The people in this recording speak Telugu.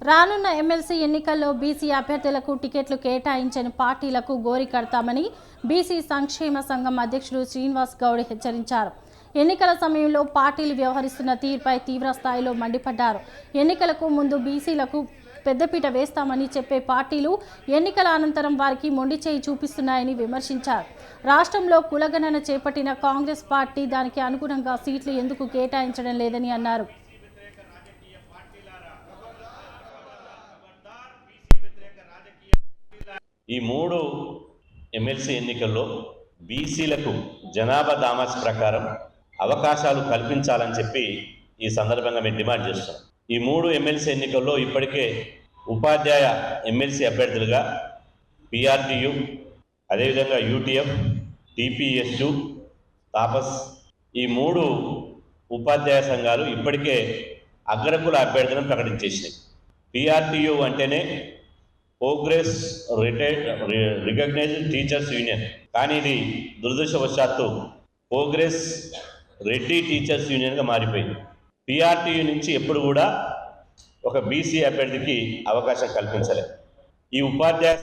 రానున్న ఎమ్మెల్సీ ఎన్నికల్లో బీసీ అభ్యర్థులకు టికెట్లు కేటాయించని పార్టీలకు గోరి కడతామని బీసీ సంక్షేమ సంఘం అధ్యక్షుడు శ్రీనివాస్ గౌడ్ హెచ్చరించారు. ఎన్నికల సమయంలో పార్టీలు వ్యవహరిస్తున్న తీరుపై తీవ్ర స్థాయిలో మండిపడ్డారు. ఎన్నికలకు ముందు బీసీలకు పెద్దపీట వేస్తామని చెప్పే పార్టీలు ఎన్నికల అనంతరం వారికి మొండి చేయి చూపిస్తున్నాయని విమర్శించారు. రాష్ట్రంలో కులగణన చేపట్టిన కాంగ్రెస్ పార్టీ దానికి అనుగుణంగా సీట్లు ఎందుకు కేటాయించడం లేదని అన్నారు. ఈ మూడు ఎమ్మెల్సీ ఎన్నికల్లో బీసీలకు జనాభా దామాస్ ప్రకారం అవకాశాలు కల్పించాలని చెప్పి ఈ సందర్భంగా మేము డిమాండ్ చేస్తున్నాం. ఈ మూడు ఎమ్మెల్సీ ఎన్నికల్లో ఇప్పటికే ఉపాధ్యాయ ఎమ్మెల్సీ అభ్యర్థులుగా పిఆర్టీయు అదేవిధంగా యూటీఎఫ్ టీపీఎస్యు తాపస్ ఈ మూడు ఉపాధ్యాయ సంఘాలు ఇప్పటికే అగ్రకుల అభ్యర్థులను ప్రకటించేసినాయి. పిఆర్టీయు అంటేనే progress retired recognised teachers union కానీ ఇది దురదృష్టవశాత్తు ప్రోగ్రెస్ రెడ్డి టీచర్స్ యూనియన్గా మారిపోయింది. పిఆర్టీయు నుంచి ఎప్పుడు కూడా ఒక బీసీ అభ్యర్థికి అవకాశం కల్పించలేదు. ఈ ఉపాధ్యాయ